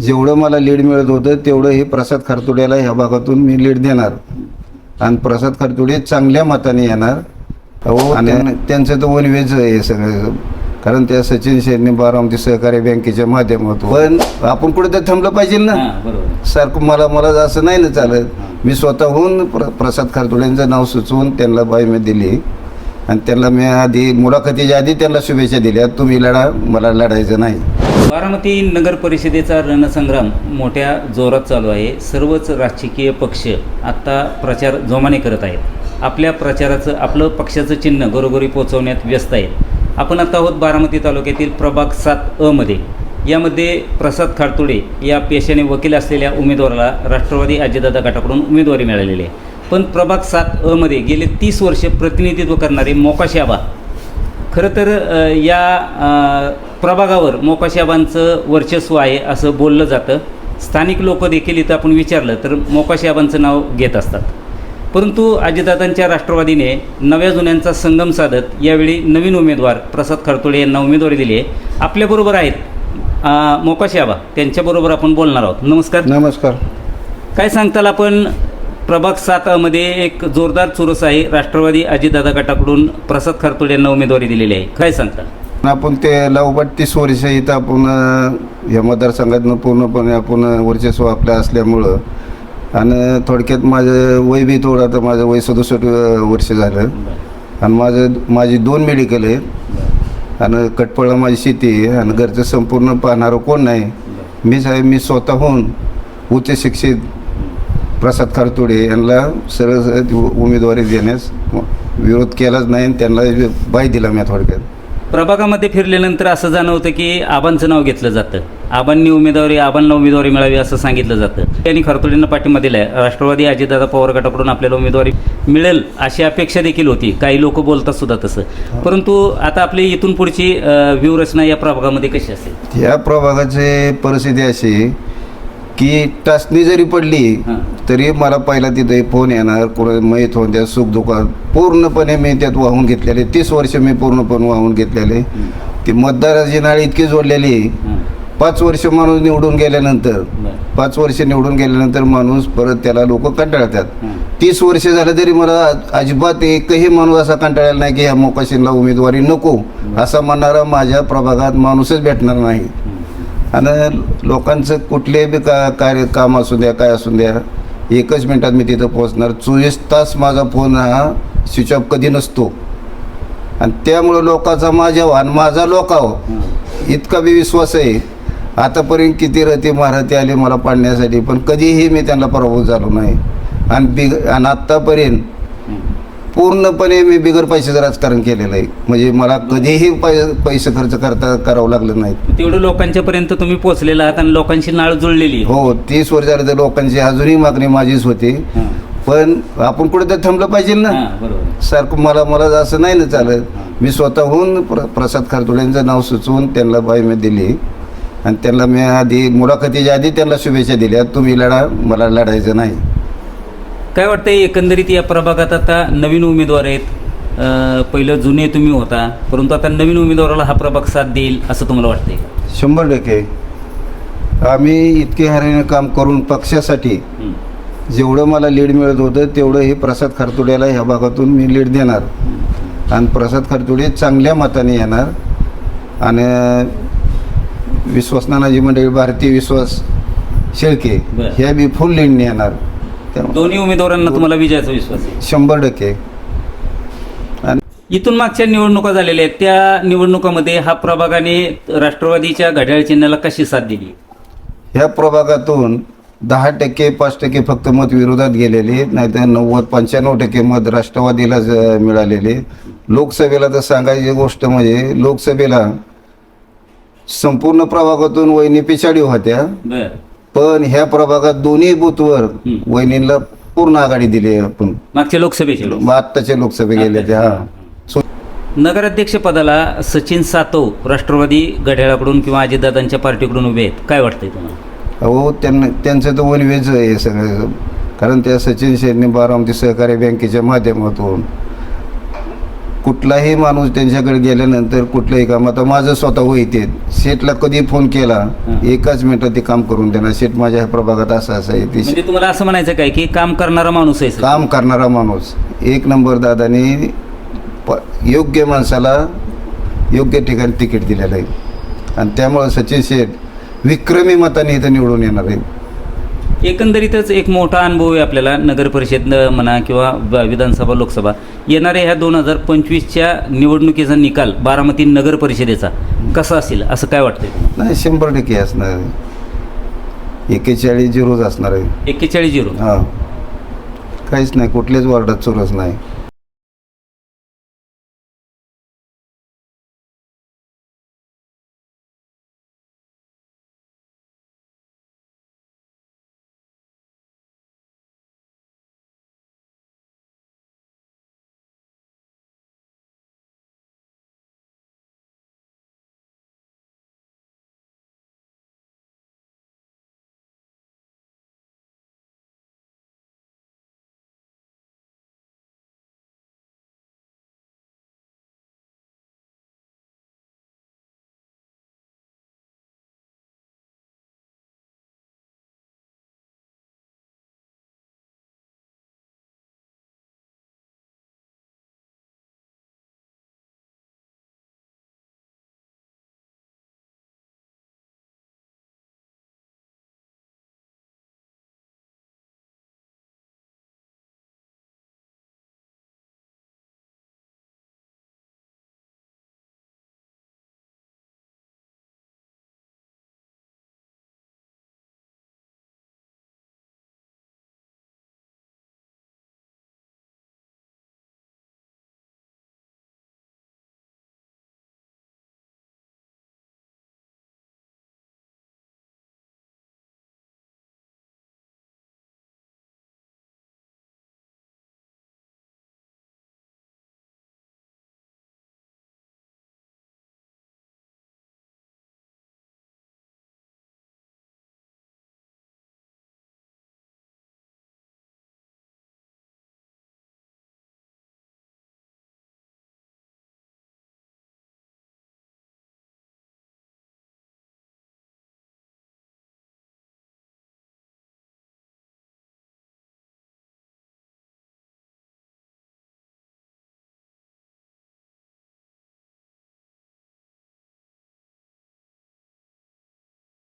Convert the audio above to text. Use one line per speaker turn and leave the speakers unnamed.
जेवढं मला लीड मिळत होतं तेवढं हे प्रसाद खरतुड्याला ह्या भागातून मी लीड देणार. आणि प्रसाद खरतुडे चांगल्या मताने येणार. आणि त्यांचं तर वनवेज आहे सगळं. कारण त्या सचिन शेरने बारामती सहकारी बँकेच्या माध्यमातून. पण आपण कुठे तर थांबलं पाहिजे ना.
हां
सारखं मला मला असं नाही ना चालत. मी स्वतःहून प्र प्रसाद खरतुड्यांचं नाव सुचवून त्यांना बाईमे दिली. आणि त्यांना मी आधी मुलाखतीच्या आधी त्यांना शुभेच्छा दिल्या. तुम्ही लढा मला लढायचं नाही.
बारामती नगर परिषदेचा रणसंग्राम मोठ्या जोरात चालू आहे. सर्वच राजकीय पक्ष आत्ता प्रचार जोमाने करत आहेत. आपल्या प्रचाराचं आपलं पक्षाचं चिन्ह घरोघरी पोहोचवण्यात व्यस्त आहेत. आपण आता आहोत बारामती तालुक्यातील प्रभाग सात अ मध्ये. यामध्ये प्रसाद खारतुडे या पेशाने वकील असलेल्या उमेदवाराला राष्ट्रवादी अजितदादा गटाकडून उमेदवारी मिळालेली आहे. पण प्रभाग सात अ मध्ये गेले तीस वर्षे प्रतिनिधित्व करणारे मोकाशाबा आबा. खरं तर या प्रभागावर मोकाशाबांचं वर्चस्व आहे असं बोललं जातं. स्थानिक लोक देखील इथं आपण विचारलं तर मोकाशाबांचं नाव घेत असतात. परंतु अजितदादांच्या राष्ट्रवादीने नव्या जुन्यांचा संगम साधत यावेळी नवीन उमेदवार प्रसाद खरतोडे यांना उमेदवारी दिली आहे. आपल्याबरोबर आहेत अ, मोकाशी आबा त्यांच्याबरोबर आपण बोलणार आहोत. नमस्कार.
नमस्कार.
काय सांगताल आपण? प्रभाग सातामध्ये एक जोरदार चुरस आहे. राष्ट्रवादी अजितदादा गटाकडून प्रसाद खरतोड यांना उमेदवारी दिलेली आहे. काय सांगता
आपण ते लावबाट तीस वर्ष इथं आपण अं, या मतदारसंघातनं पूर्णपणे आपण वर्चस्व आपल्या असल्यामुळं. आणि थोडक्यात माझं वय बी थोडं आता माझं वय सदुसष्ट वर्ष झालं. आणि माझं माझी दोन मेडिकल आहे. आणि कटपळा माझी शेती आहे. आणि घरचं संपूर्ण पाहणारं कोण नाही. मीच आहे मी स्वतःहून उच्च शिक्षित प्रसाद खारतोडे यांना सरळ सरळ उमेदवारी देण्यास विरोध केलाच नाही आणि त्यांना बाय दिला मी थोडक्यात.
प्रभागामध्ये फिरल्यानंतर असं जाणवतं की आबांचं नाव घेतलं जातं. आबांनी उमेदवारी आबांना उमेदवारी मिळावी असं सांगितलं जातं. त्यांनी खरतोडींना पाठिंबा दिला आहे राष्ट्रवादी अजितदादा पवार गटाकडून आपल्याला उमेदवारी मिळेल अशी अपेक्षा देखील होती. काही लोक बोलतात सुद्धा तसं. परंतु आता आपली इथून पुढची व्यूहरचना या प्रभागामध्ये कशी असेल?
या प्रभागाची परिस्थिती अशी की टाचणी जरी पडली. तरी मला पहिला तिथे फोन येणार कोणा माहीत होऊन त्या सुख दुःखात पूर्णपणे मी त्यात वाहून घेतलेले तीस वर्ष मी पूर्णपणे वाहून घेतलेले ती मतदाराची नाळ इतकी जोडलेली. पाच वर्ष माणूस निवडून गेल्यानंतर. पाच वर्ष निवडून गेल्यानंतर माणूस परत त्याला लोक कंटाळतात. तीस वर्ष झालं तरी मला अजिबात एकही माणूस असा कंटाळलेला नाही की ह्या मोकाशीला उमेदवारी नको असा म्हणणारा माझ्या प्रभागात माणूसच भेटणार नाही आणि लोकांचं कुठले बी का कार्य काम असू द्या काय असू द्या एकच मिनटात मी तिथं पोहोचणार. चोवीस तास माझा फोन हा स्विच ऑफ कधी नसतो. आणि त्यामुळं लोकांचा माझ्यावर आणि माझा लोकावर इतका बी विश्वास आहे आतापर्यंत किती रती महारती आली मला पाडण्यासाठी पण कधीही मी त्यांना पराभूत झालो नाही. आणि बिग आणि आत्तापर्यंत पूर्णपणे मी बिगर पैशाचं राजकारण केलेलं आहे. म्हणजे मला कधीही पै पैसे खर्च करता करावं लागलं नाही.
तेवढं लोकांच्यापर्यंत तुम्ही पोहोचलेला आहात आणि लोकांची नाळ जुळलेली आहे.
हो तीस वर्ष झालं तर लोकांची अजूनही मागणी माझीच होती.
हां.
पण आपण कुठे तर थांबलं पाहिजे ना.
हां, बरोबर.
सारखं मला मला असं नाही ना चालत. मी स्वतःहून प्र प्रसाद खरतुड्यांचं नाव सुचवून त्यांना बाईमे दिली. आणि त्यांना मी आधी मुलाखतीच्या आधी त्यांना शुभेच्छा दिल्या तुम्ही लढा मला लढायचं नाही.
काय वाटतंय एकंदरीत या प्रभागात आता नवीन उमेदवार आहेत पहिलं जुने तुम्ही होता परंतु आता नवीन उमेदवाराला हा प्रभाग साथ देईल असं तुम्हाला वाटतंय?
शंभर टक्के आम्ही इतके हरिण काम करून पक्षासाठी. जेवढं मला लीड मिळत होतं तेवढं हे प्रसाद खरतुड्याला ह्या भागातून मी लीड देणार आणि प्रसाद खरतुडे चांगल्या मताने येणार आणि विश्वासनानाजी मंडळी भारतीय विश्वास शेळके. ह्या बी फुल लीडने येणार त्यामुळे
दोन्ही उमेदवारांना तुम्हाला विजयाचा विश्वास आहे.
शंभर टक्के. आणि
इथून मागच्या निवडणुका झालेल्या आहेत. त्या निवडणुकामध्ये हा प्रभागाने राष्ट्रवादीच्या घड्याळ चिन्हाला कशी साथ दिली?
ह्या प्रभागातून दहा टक्के पाच टक्के फक्त मत विरोधात गेलेले नाहीतर नव्वद पंच्याण्णव टक्के मत राष्ट्रवादीला ज- मिळालेले लोकसभेला तर सांगायची गोष्ट म्हणजे लोकसभेला संपूर्ण प्रभागातून वहिनी पिछाडी होत्या.
बर.
पण ह्या प्रभागात दोन्ही बूथवर. वहिनीला पूर्ण आघाडी दिली आपण.
मागच्या लोकसभेचे लोक
आत्ताच्या लोकसभे गेले त्या हा.
नगराध्यक्ष पदाला सचिन सातव राष्ट्रवादी घड्याळाकडून किंवा अजितदादांच्या पार्टीकडून उभे आहेत. काय वाटतंय तुम्हाला?
अहो त्यांना त्यांचं तर वनवेज आहे सगळं. कारण त्या सचिन शेरने बारामती सहकारी बँकेच्या माध्यमातून कुठलाही माणूस त्यांच्याकडे गेल्यानंतर कुठलंही काम आता माझं स्वतः होईते शेठला कधी फोन केला. एकाच मिनिटात ते काम करून देणार. शेठ माझ्या ह्या प्रभागात असं असं आहे ते
म्हणजे तुम्हाला असं म्हणायचं काय की काम करणारा माणूस आहे सर.
काम करणारा माणूस. एक नंबर दादाने प योग्य माणसाला योग्य ठिकाणी तिकीट दिलेलं आहे. आणि त्यामुळं सचिन शेठ विक्रमी मताने इथं निवडून येणार आहे.
एकंदरीतच एक मोठा अनुभव आहे आपल्याला नगर परिषद म्हणा किंवा विधानसभा लोकसभा. येणाऱ्या ह्या दोन हजार पंचवीसच्या निवडणुकीचा निकाल बारामती नगर परिषदेचा कसा असेल? असं काय वाटतंय?
नाही शंभर टक्के असणार आहे. एकेचाळीस झिरोच असणार आहे.
एक्केचाळीस झिरो.
हा. काहीच नाही कुठल्याच वार्डात चोरस नाही.